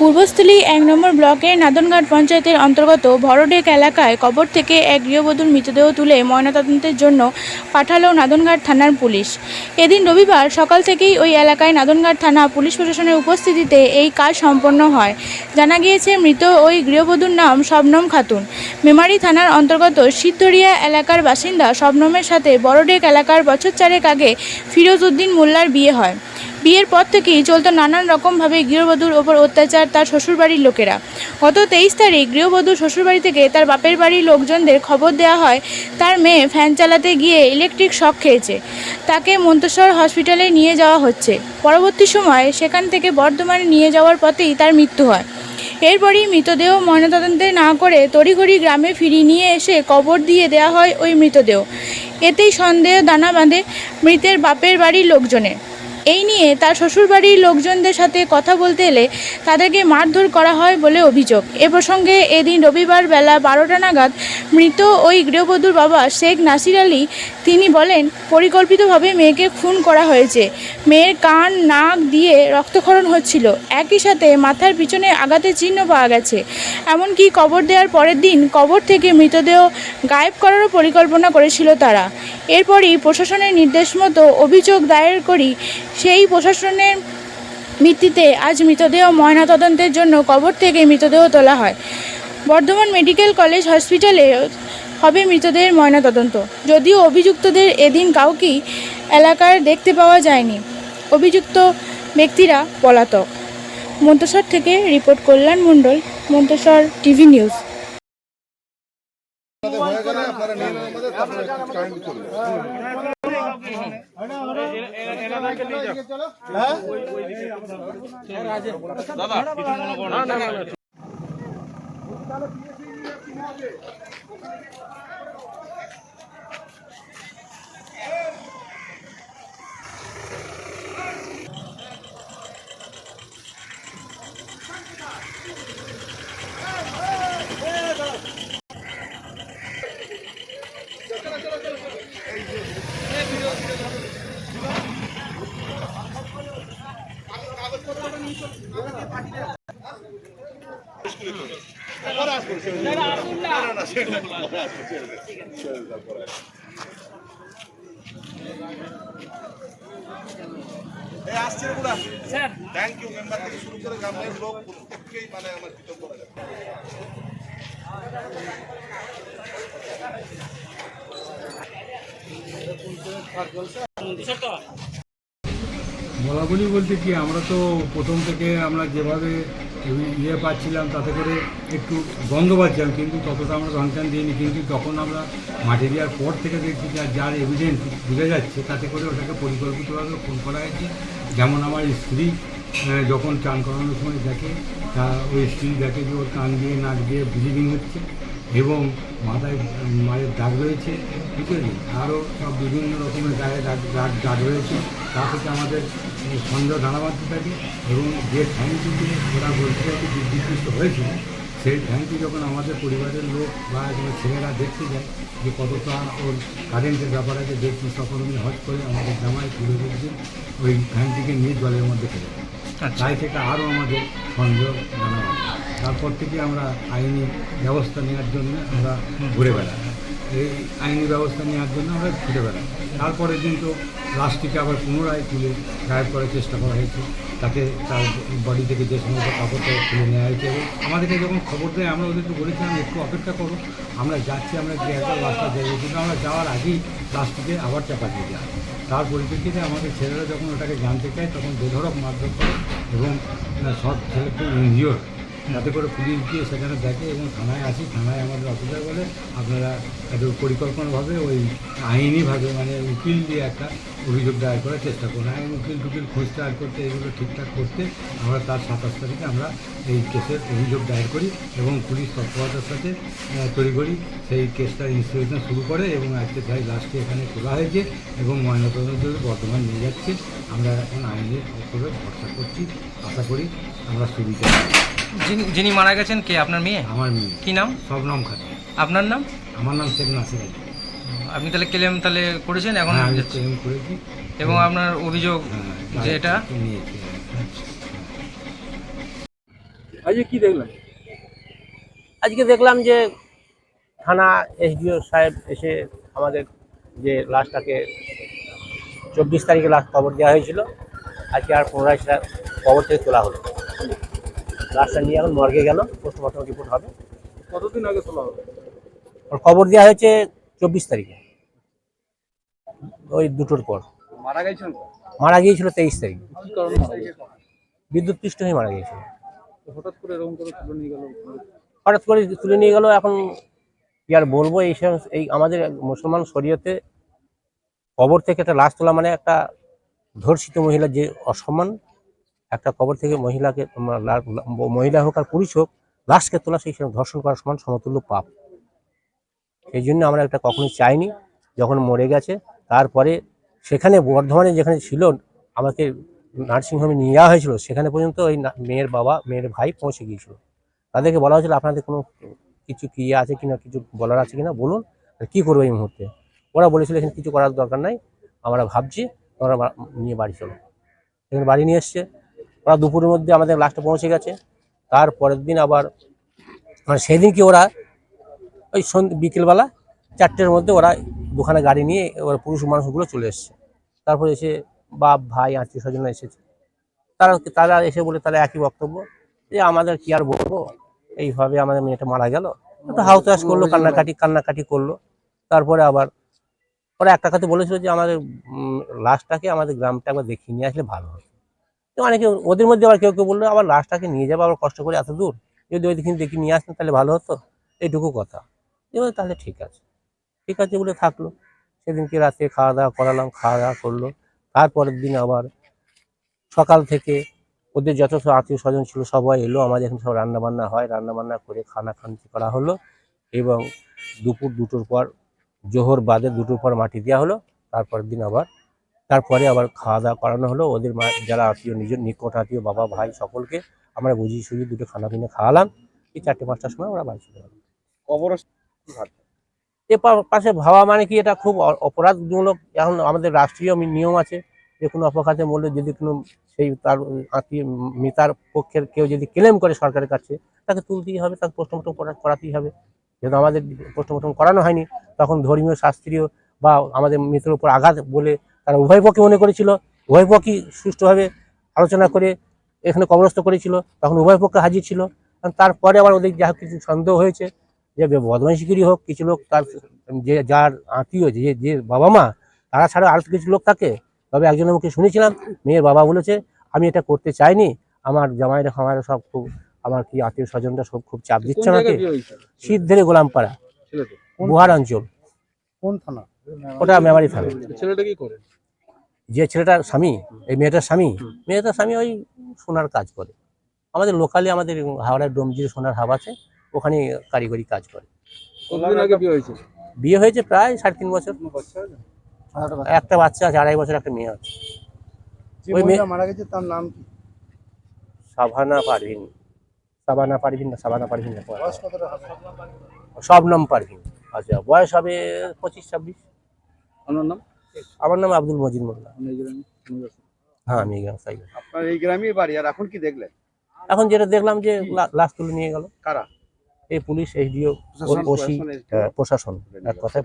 পূর্বস্থলী এক নম্বর ব্লকের নাদনঘাট পঞ্চায়েতের অন্তর্গত ভরডেক এলাকায় কবর থেকে এক গৃহবধূর মৃতদেহ তুলে ময়নাতদন্তের জন্য পাঠালো নাদনঘাট থানার পুলিশ। এদিন রবিবার সকাল থেকেই ওই এলাকায় নাদনঘাট থানা পুলিশ প্রশাসনের উপস্থিতিতে এই কাজ সম্পন্ন হয়। জানা গিয়েছে, মৃত ওই গৃহবধূর নাম শবনম খাতুন। মেমারি থানার অন্তর্গত সিদ্ধরিয়া এলাকার বাসিন্দা শবনমের সাথে বড়ডেক এলাকার বছর চারেক আগে ফিরোজ উদ্দিন মোল্লার বিয়ে হয়। বিয়ের পর থেকেই চলতো নানান রকমভাবে গৃহবধূর ওপর অত্যাচার তার শ্বশুরবাড়ির লোকেরা। গত তেইশ তারিখ গৃহবধূর শ্বশুরবাড়ি থেকে তার বাপের বাড়ির লোকজনদের খবর দেওয়া হয়, তার মেয়ে ফ্যান চালাতে গিয়ে ইলেকট্রিক শক খেয়েছে। তাকে মন্তেশ্বর হসপিটালে নিয়ে যাওয়া হচ্ছে। পরবর্তী সময়ে সেখান থেকে বর্ধমানে নিয়ে যাওয়ার পথেই তার মৃত্যু হয়। এরপরই মৃতদেহ ময়নাতদন্তে না করে তড়িঘড়ি গ্রামে ফিরিয়ে নিয়ে এসে কবর দিয়ে দেওয়া হয় ওই মৃতদেহ। এতেই সন্দেহ দানা বাঁধে মৃতের বাপের বাড়ির লোকজনের। এই নিয়ে তার শ্বশুরবাড়ির লোকজনদের সাথে কথা বলতে এলে তাদেরকে মারধর করা হয় বলে অভিযোগ। এ প্রসঙ্গে এদিন রবিবার বেলা বারোটা নাগাদ মৃত ওই গৃহবধূর বাবা শেখ নাসির আলী, তিনি বলেন, পরিকল্পিতভাবে মেয়েকে খুন করা হয়েছে। মেয়ের কান, নাক দিয়ে রক্তক্ষরণ হচ্ছিল। একই সাথে মাথার পিছনে আঘাতের চিহ্ন পাওয়া গেছে। এমনকি কবর দেওয়ার পরের দিন কবর থেকে মৃতদেহ গায়েব করারও পরিকল্পনা করেছিল তারা। এরপরই প্রশাসনের নির্দেশ মতো অভিযোগ দায়ের করি। সেই প্রশাসনের ভিত্তিতে আজ মৃতদেহ ময়নাতদন্তের জন্য কবর থেকে মৃতদেহ তোলা হয়। বর্ধমান মেডিকেল কলেজ হসপিটালে হবে মৃতদেহের ময়নাতদন্ত। যদিও অভিযুক্তদের এদিন কাউকেই এলাকার দেখতে পাওয়া যায়নি। অভিযুক্ত ব্যক্তিরা পলাতক। মন্তেশ্বর থেকে report Kalyan Mondal, Manteswar TV news. আপনাদের হয়ে গেলে আপনারা নিয়ে নেবেন আমাদের তারপরে কারেন্ট চলবে এই আসছে স্যার। থ্যাংক ইউ মেম্বার থেকে শুরু করে গ্রামের লোক প্রত্যেককেই মানে আমার বলা বলি বলতে কি, আমরা তো প্রথম থেকে আমরা যেভাবে ইয়ে পাচ্ছিলাম, তাতে করে একটু গন্ধ পাচ্ছিলাম, কিন্তু ততটা আমরা রংটান দিইনি। কিন্তু যখন আমরা মাঠে দেওয়ার পর থেকে দেখছি যার যার এভিডেন্স বুঝে যাচ্ছে, তাতে করে ওটাকে পরিকল্পিতভাবে ফোন করা হয়েছে। যেমন আমার স্ত্রী যখন চান করানোর সময় দেখে, তা ওই স্ত্রী দেখে যে ওর কান দিয়ে, নাক দিয়ে ব্লিডিং হচ্ছে। এবং মাথায়, মায়ের দাগ রয়েছে বুঝলি আরও সব বিভিন্ন রকমের গায়ে দাগ দাগ দাগ রয়েছে তা থেকে আমাদের সন্দেহ দাঁড়া বাঁধতে থাকে এবং যে দিয়ে ওরা বলতে বিদ্যুৎ হয়েছিল সেই ঠ্যাংটি যখন আমাদের পরিবারের লোক বা ছেলেরা দেখতে যায় যে কতটা ওর কারেন্টের ব্যাপার আছে দেখছি সকলমি হট করে আমাদের জামায় তুলে দিচ্ছি ওই ঠ্যাংটিকে নিয়ে জলের মধ্যে ফেলে দেয়। তাই থেকে আরও আমাদের সন্দেহ জানা। তারপর থেকে আমরা আইনি ব্যবস্থা নেওয়ার জন্য আমরা ঘুরে বেড়াই। এই আইনি ব্যবস্থা নেওয়ার জন্য আমরা ঘুরে বেড়াই। তারপরে কিন্তু লাশটিকে আবার পুনরায় তুলে গায়েব করার চেষ্টা করা হয়েছে। তাকে তার বডি থেকে যে সমস্ত কাপড়টা তুলে নেওয়া হয়েছে। এবং আমাদেরকে যখন খবর দেয়, আমরা ওদেরকে বলেছিলাম, একটু অপেক্ষা করো। আমরা যাচ্ছি, আমরা যে একটা লাশটা দেবো কিন্তু আমরা যাওয়ার আগেই লাশটিকে আবার চাপা দিয়ে যায় তার পরিপ্রেক্ষিতে আমাদের ছেলেরা যখন ওটাকে জানতে চায়, তখন বেধরক মারধর করে এবং সব ছেলেকে ইনজিওর যাতে করে পুলিশ গিয়ে সেখানে দেখে এবং থানায় আসি। থানায় আমাদের অফিসার বলে, আপনারা একটু পরিকল্পনাভাবে ওই আইনিভাবে মানে উকিল দিয়ে একটা অভিযোগ দায়ের করার চেষ্টা করুন আইন উকিল টুকিল খোঁজ দায়ের করতে এগুলো ঠিকঠাক করতে আমরা তার সাতাশ তারিখে আমরা এই কেসের অভিযোগ দায়ের করি এবং পুলিশ তৎপরতার সাথে আহ, তড়িঘড়ি সেই কেসটা ইনস্টিটিউশন শুরু করে এবং আজকে তাই লাস্টে এখানে তোলা হয়েছে এবং ময়নাতদন্ত বর্তমান নিয়ে যাচ্ছে। আমরা এখন আইনের উপরে ভরসা করছি। আশা করি আমরা সুবিধা যিনি যিনি মারা গেছেন কে? আপনার মেয়ে? আমার মেয়ে। কী নাম? শবনম খাতুন। আপনার নাম? আমার নাম শেখ নাসির আপনি তাহলে ক্লেম তাহলে করেছেন? এখন হ্যাঁ, আমি ট্রেন করেছি। এবং আপনার অভিযোগ হ্যাঁ, যে এটা? নিয়েছি? আজকে কি দেখলেন? আজকে দেখলাম যে থানা এসডিও সাহেব এসে আমাদের যে লাশটাকে চব্বিশ তারিখে লাশ খবর দেওয়া হয়েছিল। আজকে আর পুনরায় সেটা খবর থেকে তোলা হলো। লাশটা নিয়ে এখন মর্গে গেল। পোস্টমর্টম রিপোর্ট হবে। কতদিন আগে তোলা হবে? ওর খবর দেওয়া হয়েছে চব্বিশ তারিখে। ওই দুটোর পর। মারা গিয়েছিল তেইশ তারিখ? বিদ্যুৎ পৃষ্ঠ হয়ে মারা গিয়েছিল। হঠাৎ করে এরকম করে তুলে নিয়ে গেল হঠাৎ করে তুলে নিয়ে গেল এখন কি আর বলব এই এই আমাদের মুসলমান শরীয়তে কবর থেকে একটা লাশ তোলা মানে একটা ধর্ষিত মহিলা যে অসম্মান একটা কবর থেকে মহিলাকে মহিলা হোক আর পুরুষ হোক লাশকে তোলা সেই ধর্ষণ করার সমান সমতুল্য পাপ। সেই জন্য আমরা একটা কখনো চাইনি, যখন মরে গেছে, তারপরে সেখানে বর্ধমানে যেখানে ছিল, আমাকে নার্সিংহোমে নিয়ে যাওয়া হয়েছিল, সেখানে পর্যন্ত ওই না- মেয়ের বাবা, মেয়ের ভাই পৌঁছে গিয়েছিল। তাদেরকে বলা হয়েছিল, আপনাদের কোনো কিছু কি আছে কিনা, কিছু বলার আছে কিনা, বলুন, আর কি করব এই মুহূর্তে? ওরা বলেছিল, এখানে কিছু করার দরকার নাই, আমরা ভাবছি ওরা নিয়ে বাড়ি চলো। এখানে বাড়ি নিয়ে এসছে। ওরা দুপুরের মধ্যে আমাদের লাস্টে পৌঁছে গেছে। তার পরের দিন আবার মানে সেদিনকে ওরা ওই বিকেলবেলা চারটের মধ্যে ওরা দুখানা গাড়ি নিয়ে ওরা পুরুষ মানুষগুলো চলে এসছে। তারপরে এসে বাপ ভাই আত্মীয় স্বজনরা এসেছে। তারা তারা এসে বলে তারা একই বক্তব্য যে আমাদের কি আর বলব? এইভাবে আমাদের মেয়েটা মারা গেল। হাউতাস করল কান্নাকাটি কান্নাকাটি করল। তারপরে আবার ওরা একটা কথা বলেছিল যে আমাদের লাশটাকে আমাদের গ্রামটা একবার দেখিয়ে নিয়ে আসলে ভালো হয়। তো অনেকে ওদের মধ্যে আবার কেউ কেউ বলল আবার লাশটাকে নিয়ে যাব আবার কষ্ট করে এত দূর? যদি ওই দিকে দেখি নিয়ে আসতেন তাহলে ভালো হতো। এইটুকু কথা। এবার তাহলে ঠিক আছে। ঠিক আছে বলে থাকল। সেদিনকে রাতে খাওয়া দাওয়া করালাম, খাওয়া দাওয়া করল। তারপরের দিন আবার সকাল থেকে ওদের যত সব আত্মীয় স্বজন ছিল, সবাই এলো। আমাদের এখানে সব রান্নাবান্না হয়। রান্নাবান্না করে খানা খান্তি করা হলো এবং দুপুর দুটোর পর, জোহর বাদে দুটোর পর মাটি দেওয়া হলো। তারপরের দিন আবার, তারপরে আবার খাওয়া দাওয়া করানো হলো। ওদের মা, যারা আত্মীয়, নিজের নিকট আত্মীয়, বাবা, ভাই সকলকে আমরা বুঝিয়ে সুঝিয়ে দুটো খানা পিনে খাওয়ালাম। এই চারটে পাঁচটার সময় আমরা বাড়ি চলে গেলাম কবর এ পাশে ভাবা মানে কি, এটা খুব অপরাধমূলক। এখন আমাদের রাষ্ট্রীয় নিয়ম আছে যে কোনো অপঘাতে মূল্যে যদি কোনো সেই তার আত্মীয় মিতার পক্ষের কেউ যদি ক্লেম করে সরকারের কাছে, তাকে তুলতেই হবে, তাকে পোস্টমর্টম করাতেই হবে। যেহেতু আমাদের পোস্টমর্টম করানো হয়নি, তখন ধর্মীয়, শাস্ত্রীয় বা আমাদের মৃতের উপর আঘাত বলে তারা উভয় পক্ষে মনে করেছিল। উভয় পক্ষই সুষ্ঠুভাবে আলোচনা করে এখানে কবরস্থ করেছিল, তখন উভয় পক্ষে হাজির ছিল। তারপরে আবার ওদের যা কিছু সন্দেহ হয়েছে যে বদমাইশিগিরি হোক কিছু লোক তার যে যার আত্মীয় যে যে বাবা মা তারা ছাড়া আর কিছু লোক থাকে। তবে একজনের মুখে শুনেছিলাম মেয়ের বাবা বলেছে আমি এটা করতে চাইনি। আমার জামাইরা খামারে সব খুব আমার কি আত্মীয় স্বজনরা সব খুব চাপ দিচ্ছে আমাকে। বিয়ে হয়েছিল সিদ্ধের গোলামপাড়া বুহার অঞ্চল। কোন থানা? ওটা মেমারি থানা। ছেলেটা কি করে? যে ছেলেটার স্বামী এই মেয়েটার স্বামী মেয়েটার স্বামী ওই সোনার কাজ করে। আমাদের লোকালি আমাদের হাওড়ার ডোমজির সোনার হাব আছে। ওখানে কারিগরি কাজ করে। বিয়ে হয়েছে? প্রায় সাড়ে তিন বছর। একটা বাচ্চা আছে আড়াই বছর একটা মেয়ে আছে। ওই মেয়ে- মারা গেছে তার নাম কি? সাভানা পারভিন। সাবানা পারভিন না সাবানা পারভিন না শবনম পারভিন। আচ্ছা বয়স হবে পঁচিশ ছাব্বিশ। আপনার নাম? আমার নাম আব্দুল মজিদ মোল্লা। গ্রামে হ্যাঁ আমি আপনার এই বাড়ি আর এখন কি দেখলেন? এখন যেটা দেখলাম যে লাশ তুলে নিয়ে গেল। কারা? এই পুলিশ এইচডিও প্রশাসন, ওসি? প্রশাসন এক কথায়